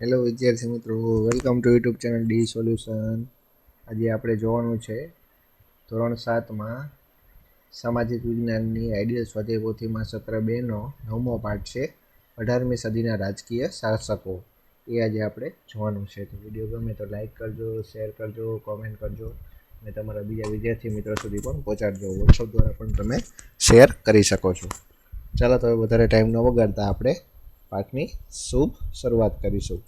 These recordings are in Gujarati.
હેલો વિદ્યાર્થી મિત્રો welcome to YouTube channel D solution આજે આપણે જોવાનું છે ધોરણ સાતમાં સામાજિક વિજ્ઞાનની આઈડિયલ સ્વાધ્યાય પોથીમાં સત્ર બેનો નવમો પાઠ છે અઢારમી સદીના રાજકીય શાસકો એ આજે આપણે જોવાનું છે. તો વીડિયો ગમે તો લાઇક કરજો શેર કરજો કોમેન્ટ કરજો અને તમારા બીજા વિદ્યાર્થી મિત્રો સુધી પણ પહોંચાડજો. વોટ્સઅપ દ્વારા પણ તમે શેર કરી શકો છો. ચાલો તો વધારે ટાઈમ ન વગાડતા આપણે પાઠની શુભ શરૂઆત કરીશું.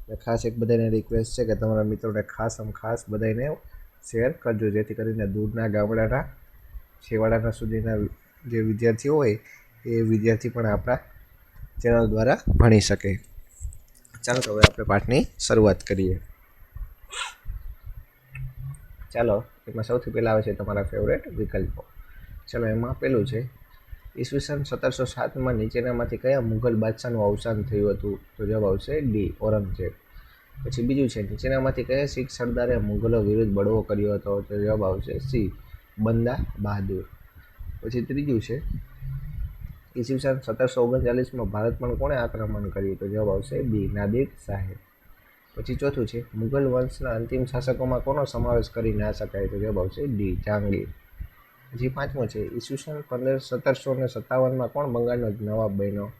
એટલે ખાસ એક બધાને રિક્વેસ્ટ છે કે તમારા મિત્રોને ખાસ આમ ખાસ બધાને શેર કરજો, જેથી કરીને દૂરના ગામડાના, છેવાડાના સુધીના જે વિદ્યાર્થીઓ હોય, એ વિદ્યાર્થી પણ આપણા ચેનલ દ્વારા ભણી શકે. ચાલો તો હવે આપણે પાઠની શરૂઆત કરીએ. ચાલો, એમાં સૌથી પહેલાં આવે છે તમારા ફેવરેટ વિકલ્પો. ચાલો, એમાં પહેલું છે ઈસવીસન સત્તરસો સાતમાં નીચેનામાંથી કયા મુઘલ બાદશાહનું અવસાન થયું હતું? તો જવાબ આવશે ડી, ઔરંગઝેબ. પછી બીજું છે, નીચેનામાંથી કયા શીખ સરદારે મુઘલો વિરુદ્ધ બળવો કર્યો હતો? તો જવાબ આવશે સી, બંદા બહાદુર. પછી ત્રીજું છે, ઈસવીસન સત્તરસો ઓગણચાલીસમાં ભારત પણ કોણે આક્રમણ કર્યું? તો જવાબ આવશે બી, નાદિર શાહે પછી ચોથું છે, મુઘલ વંશના અંતિમ શાસકોમાં કોનો સમાવેશ કરી ના શકાય? તો જવાબ આવશે ડી જહાંગીર પછી પાંચમો છે. ઈસવીસન પંદર, સત્તરસો ને સત્તાવનમાં કોણ બંગાળનો નવાબ બન્યો?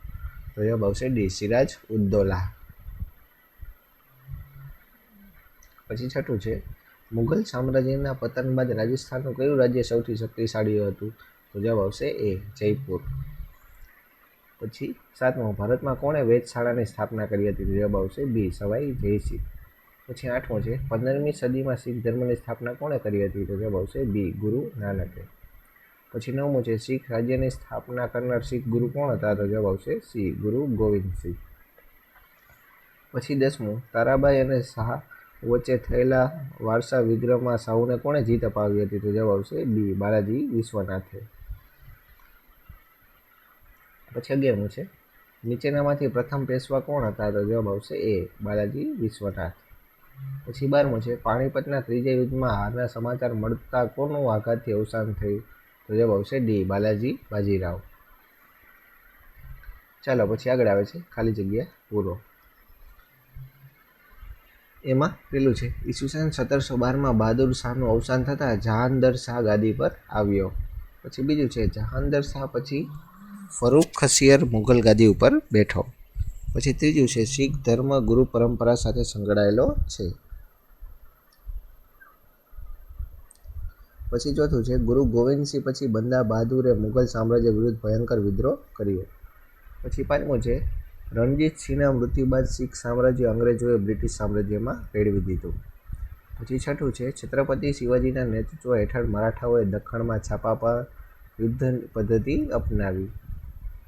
તો જવાબ આવશે ડી. સિરાજ ઉદ્દોલા. પછી છઠ્ઠું છે. મુઘલ સામ્રાજ્યના પતન બાદ રાજસ્થાનનું કયું રાજ્ય સૌથી શક્તિશાળી હતું? તો જવાબ આવશે એ, જયપુર. પછી સાતમો, ભારતમાં કોણે વેધશાળાની સ્થાપના કરી હતી? તો જવાબ આવશે બી, સવાઈ જયસિંહ. પછી આઠમો છે, પંદરમી સદીમાં શીખ ધર્મની સ્થાપના કોણે કરી હતી? તો જવાબ આવશે બી, ગુરુ નાનકે. પછી નવમું છે? શીખ રાજ્યની સ્થાપના કરનાર શીખ ગુરુ કોણ હતા? તો જવાબ આવશે સિંહ ગુરુ ગોવિંદસિંહ પછી દસમું, તારાબાઈ અને શાહ વચ્ચે થયેલા વારસા વિગ્રહમાં શાહુને કોણે જીત અપાવી હતી? તો જવાબ આવશે બી, બાલાજી વિશ્વનાથે. પછી અગિયારમું છે, નીચેનામાંથી પ્રથમ પેશવા કોણ હતા? તો જવાબ આવશે એ, બાલાજી વિશ્વનાથ. પછી બારમું છે, પાણીપતના ત્રીજા યુદ્ધમાં હારના સમાચાર મળતા કોનું આઘાતથી અવસાન થયું? તો જવાબ આવશે ડી, બાલાજી બાજીરાવ. ચાલો, પછી આગળ આવે છે ખાલી જગ્યા પૂરો. એમાં પેલું છે ઈસવીસન સત્તરસો બારમાં બહાદુર શાહનું અવસાન થતાં જહાંદર શાહ ગાદી પર આવ્યો. પછી બીજું છે, જહાંદર શાહ પછી ફરૂખ ખસિયર મુઘલ ગાદી ઉપર બેઠો. પછી ત્રીજું છે, શીખ ધર્મ ગુરુ પરંપરા સાથે સંકળાયેલો છે. પછી ચોથું છે, ગુરુ ગોવિંદસિંહ પછી બંદા બહાદુરે મુઘલ સામ્રાજ્ય વિરુદ્ધ ભયંકર વિદ્રોહ કર્યો. પછી પાંચમું છે, રણજીતસિંહના મૃત્યુ બાદ શીખ સામ્રાજ્ય અંગ્રેજોએ બ્રિટિશ સામ્રાજ્યમાં ભેળવી દીધું. પછી છઠ્ઠું છે, છત્રપતિ શિવાજીના નેતૃત્વ હેઠળ મરાઠાઓએ દખ્ખણમાં છાપા પર યુદ્ધ પદ્ધતિ અપનાવી.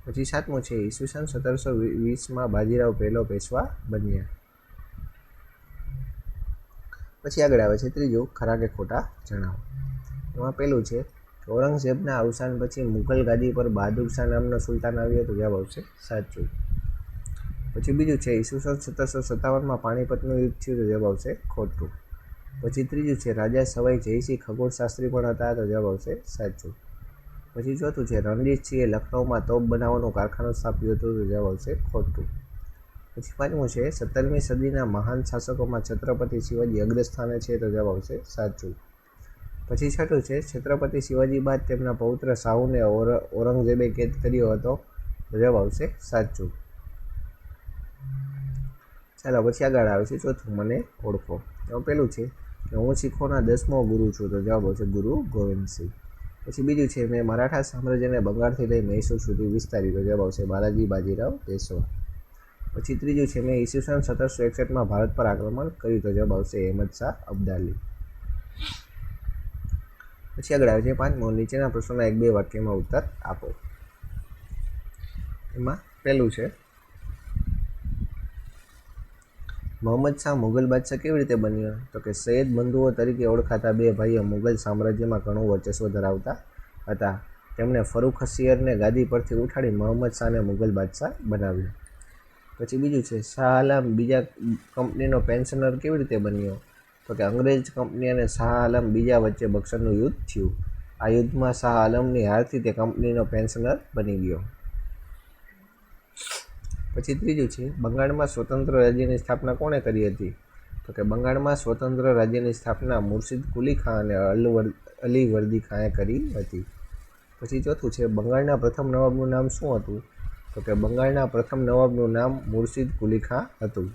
પછી સાતમું છે, ઈસવીસન સત્તરસો વીસમાં બાજીરાવ પહેલો પેશવા બન્યા. પછી આગળ આવે છે, ત્રીજું, ખરા કે ખોટા જણાવો. એમાં પહેલું છે, ઔરંગઝેબના અવસાન પછી મુઘલ ગાદી પર બહાદુર શાહ નામનો સુલતાન આવ્યો તો જવાબ આવશે, સાચું. પછી બીજું છે ઈસુસન સત્તરસો સત્તાવનમાં પાણીપતનું યુદ્ધ થયું તો જવાબ આવશે, ખોટું. પછી ત્રીજું છે, રાજા સવાઈ જયસિંહ ખગોળશાસ્ત્રી પણ હતા તો જવાબ આવશે, સાચું. પછી ચોથું છે, રણજીતસિંહે લખનૌમાં તોપ બનાવવાનું કારખાનું સ્થાપ્યું હતું તો જવાબ આવશે, ખોટું. પછી પાંચમું છે, સત્તરમી સદીના મહાન શાસકોમાં છત્રપતિ શિવાજી અગ્રસ્થાને છે તો જવાબ આવશે, સાચું. પછી છઠ્ઠું છે, છત્રપતિ શિવાજી બાદ તેમના પૌત્ર શાહુને ઔરંગઝેબે કેદ કર્યો હતો. જવાબ આવશે, સાચું. ચાલો, પછી આગળ આવે છે, ચોથું મને ઓળખો. તો પેલું છે કે હું શીખોના દસમો ગુરુ છું, તો જવાબ આવશે ગુરુ ગોવિંદસિંહ પછી બીજું છે મેં મરાઠા સામ્રાજ્યને બંગાળથી લઈ મૈસૂર સુધી વિસ્તાર્યું, તો જવાબ આવશે બાલાજી બાજીરાવ પેશવા પછી ત્રીજું છે મેં ઈસવીસન સત્તરસો એકસઠમાં ભારત પર આક્રમણ કર્યું, તો જવાબ આવશે અહેમદ શાહ અબ્દાલી. પછી આગળ આવે છે પાંચમો નીચેના પ્રશ્નોના એક બે વાક્યમાં ઉત્તર આપો. એમાં પહેલું છે, મોહમ્મદ શાહ મુઘલ બાદશાહ કેવી રીતે બન્યો? તો કે, સૈયદ બંધુઓ તરીકે ઓળખાતા બે ભાઈઓ મુઘલ સામ્રાજ્યમાં ઘણું વર્ચસ્વ ધરાવતા હતા. તેમણે ફરૂખ હસિયરને ગાદી પરથી ઉઠાડી મોહમ્મદ શાહને મુઘલ બાદશાહ બનાવ્યો. પછી બીજું છે, શાહ આલમ બીજા કંપનીનો પેન્શનર કેવી રીતે બન્યો? તો કે અંગ્રેજ કંપની અને શાહ આલમ બીજા વચ્ચે બક્સરનું યુદ્ધ થયું. આ યુદ્ધમાં શાહ આલમની હારથી તે કંપનીનો પેન્શનર બની ગયો. પછી ત્રીજું છે, બંગાળમાં સ્વતંત્ર રાજ્યની સ્થાપના કોણે કરી હતી? તો કે બંગાળમાં સ્વતંત્ર રાજ્યની સ્થાપના મુર્શિદ કુલી ખાન અને અલી વર્દી ખાંએ કરી હતી. પછી ચોથું છે, બંગાળના પ્રથમ નવાબનું નામ શું હતું? તો કે બંગાળના પ્રથમ નવાબનું નામ મુર્શિદ કુલી ખાં હતું.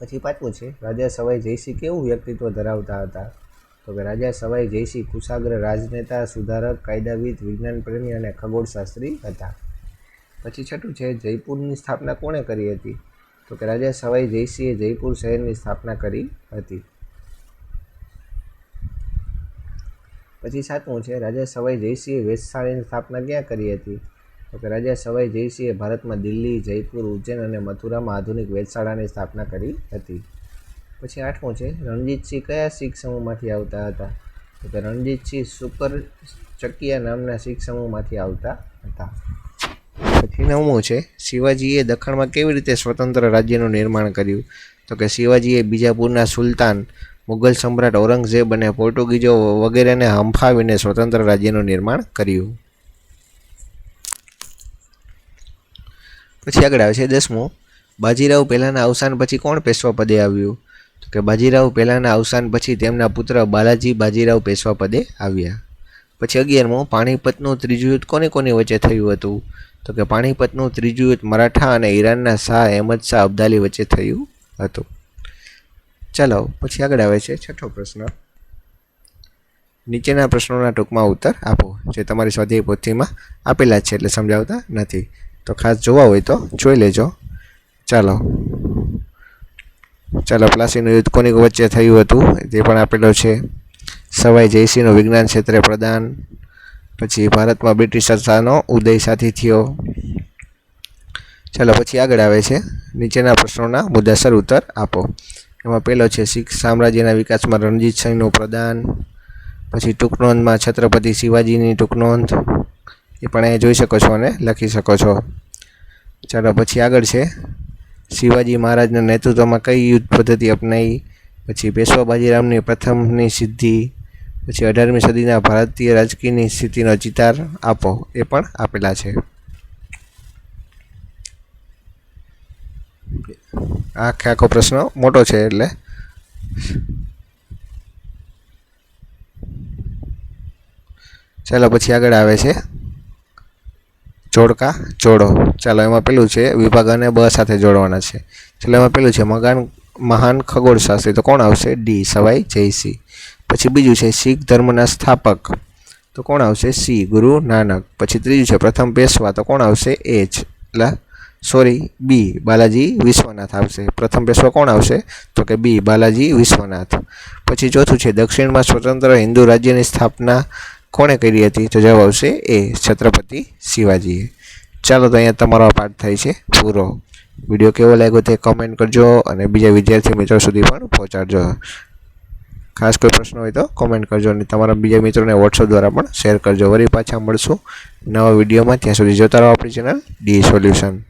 પછી પાંચમું છે. રાજા સવાઈ જયસિંહ કેવું વ્યક્તિત્વ ધરાવતા હતા? તો કે રાજા સવાઈ જયસિંહ કુશાગ્ર રાજનેતા, સુધારક, કાયદાવિદ વિજ્ઞાન પ્રેમી અને ખગોળશાસ્ત્રી હતા. પછી છઠ્ઠું છે, જયપુરની સ્થાપના કોણે કરી હતી? તો કે રાજા સવાઈ જયસિંહે જયપુર શહેરની સ્થાપના કરી હતી. પછી સાતમું છે, રાજા સવાઈ જયસિંહે વેધશાળાની સ્થાપના ક્યાં કરી હતી? તો કે રાજા સવાઈ જયસિંહે ભારતમાં દિલ્હી, જયપુર, ઉજ્જૈન અને મથુરામાં આધુનિક વેધશાળાની સ્થાપના કરી હતી. પછી આઠમું છે, રણજીતસિંહ કયા શીખ સમૂહમાંથી આવતા હતા? તો કે રણજીતસિંહ સુપર ચકિયા નામના શીખ સમૂહમાંથી આવતા હતા. પછી નવમું છે, શિવાજીએ દખણમાં કેવી રીતે સ્વતંત્ર રાજ્યનું નિર્માણ કર્યું? તો કે શિવાજીએ બીજાપુરના સુલતાન મુઘલ સમ્રાટ ઔરંગઝેબ અને પોર્ટુગીઝો વગેરેને હંફાવીને સ્વતંત્ર રાજ્યનું નિર્માણ કર્યું. પછી આગળ આવે છે દસમો. બાજીરાવ પહેલાંના અવસાન પછી કોણ પેશવા પદે આવ્યું? તો કે બાજીરાવ પહેલાંના અવસાન પછી તેમના પુત્ર બાલાજી બાજીરાવ પેશવા પદે આવ્યા. પછી અગિયારમું, પાણીપતનું ત્રીજું યુદ્ધ કોને કોની વચ્ચે થયું હતું? તો કે પાણીપતનું ત્રીજું યુદ્ધ મરાઠા અને ઈરાનના શાહ અહેમદ શાહ અબ્દાલી વચ્ચે થયું હતું. ચાલો, પછી આગળ આવે છે છઠ્ઠો પ્રશ્ન. નીચેના પ્રશ્નોના ટૂંકમાં ઉત્તર આપો, જે તમારી સ્વાધ્યાય પોથીમાં આપેલા છે એટલે સમજાવતા નથી. તો ખાસ જોવા હોય તો, જોઈ લેજો. ચાલો. ચાલો, પ્લાસીનું યુદ્ધ કોની વચ્ચે થયું હતું? તે પણ આપેલો છે. સવાઈ જયસિંહનું વિજ્ઞાન ક્ષેત્રે પ્રદાન. પછી ભારતમાં બ્રિટિશ સત્તાનો ઉદય સાથી થયો. ચાલો, પછી આગળ આવે છે. નીચેના પ્રશ્નોના મુદ્દાસર ઉત્તર આપો. એમાં પહેલો છે, શીખ સામ્રાજ્યના વિકાસમાં રણજીત સિંહનું પ્રદાન. પછી ટૂંકનોંધમાં છત્રપતિ શિવાજીની ટૂંકનોંધ એ પણ અહીંયા જોઈ શકો છો અને લખી શકો છો. ચાલો પછી આગળ છે. શિવાજી મહારાજના નેતૃત્વમાં કઈ યુદ્ધ પદ્ધતિ અપનાવી પછી પેશવા બાજીરામની પ્રથમની સિદ્ધિ. પછી અઢારમી સદીના ભારતીય રાજકીયની સ્થિતિનો ચિતાર આપો. એ પણ આપેલા છે. આખે આખો પ્રશ્ન મોટો છે એટલે. ચાલો પછી આગળ આવે છે. જોડકા? જોડો. ચાલો, એમાં પેલું છે, વિભાગ અને બ સાથે જોડવાના છે. ચાલો, એમાં પેલું છે મહાન મહાન ખગોળશાસ્ત્રી. તો કોણ આવશે? ડી, સવાઈ જયસિંહ પછી બીજું છે, શીખ ધર્મના સ્થાપક. તો કોણ આવશે? સી, ગુરુ નાનક. પછી ત્રીજું છે, પ્રથમ પેશવા. તો કોણ આવશે? એચ એટલે સોરી, બી, બાલાજી વિશ્વનાથ આવશે. પ્રથમ પેશવા કોણ આવશે? તો કે બી, બાલાજી વિશ્વનાથ. પછી ચોથું છે, દક્ષિણમાં સ્વતંત્ર હિન્દુ રાજ્યની સ્થાપના કોણે કરી હતી? તો જવાબ આવશે એ છત્રપતિ શિવાજીએ. ચાલો તો અહીંયા તમારો આ પાઠ થાય છે પૂરો. વીડિયો કેવો લાગ્યો તે કમેન્ટ કરજો અને બીજા વિદ્યાર્થી મિત્રો સુધી પણ પહોંચાડજો. ખાસ કોઈ પ્રશ્ન હોય તો કોમેન્ટ કરજો અને તમારા બીજા મિત્રોને વોટ્સઅપ દ્વારા પણ શેર કરજો. વળી પાછા મળશું નવા વિડીયોમાં. ત્યાં સુધી જોતા રહો આપણી ચેનલ ડી સોલ્યુશન